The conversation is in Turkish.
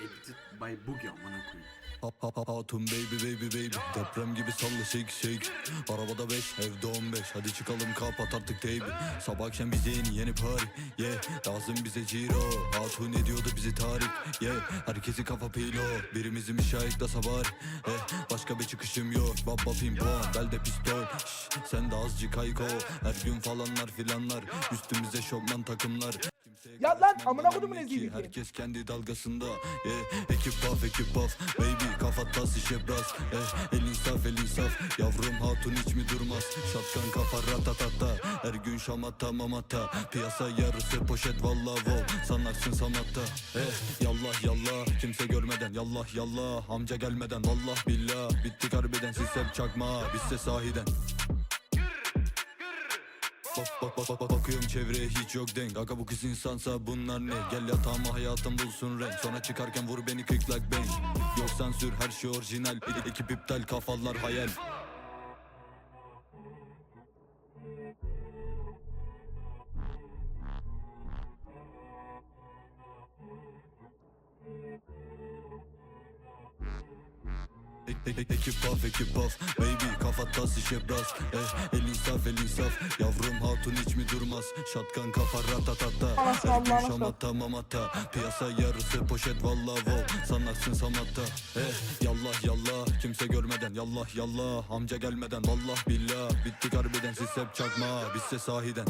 Edited by Boogie amına koyayım. Hatun baby baby baby. Deprem gibi salla shake shake. Arabada 5 evde 15 Hadi çıkalım kapat artık teybi Sabah akşam bize yeni yeni party Yeah. Lazım bize ciro. Hatun ediyordu bizi tarih Yeah. Herkesi kafa pilo. Birimizi müşahit da sabar Eh? Başka bir çıkışım yok. Baba pimpon belde pistol. Şş, Sen de azıcık ayko. Her gün falanlar filanlar. Üstümüze şopman takımlar Ya lan, amına kodumun ki. eziyeti. Herkes kendi dalgasında yeah. Ekip buff ekip buff. Baby kafa tas işe bras eh, Elin saf elin saf. Yavrum hatun hiç mi durmaz? Şapkan kafa ratatata Her gün şamata mamata. Piyasa yarısı poşet valla wow Sanarsın sanatta eh, Yallah yallah Kimse görmeden. Yallah yallah Amca gelmeden. Vallah billah Bittik harbiden. Siz hep çakma Bizse sahiden Bak bak bak bak bak bakıyorum çevreye hiç yok denk. Aga bu kız insansa bunlar ne? Gel yatağıma hayatım bulsun renk. Sonra çıkarken vur beni kick like bang Yok sansür her şey orijinal. Ekip iptal kafalar hayal ekip buff ekip buff. Baby kafa tas işe bras eh, Elin saf elin saf Yavrum hatun hiç mi durmaz? Şatkan kafa ratatata Her gün şamata mamata Piyasa yarısı poşet valla wow. Sanarsın samatta. Eh, Yallah yallah. Kimse görmeden Yallah yallah. Amca gelmeden Vallah billah. Bittik harbiden siz hep çakma. Bizse sahiden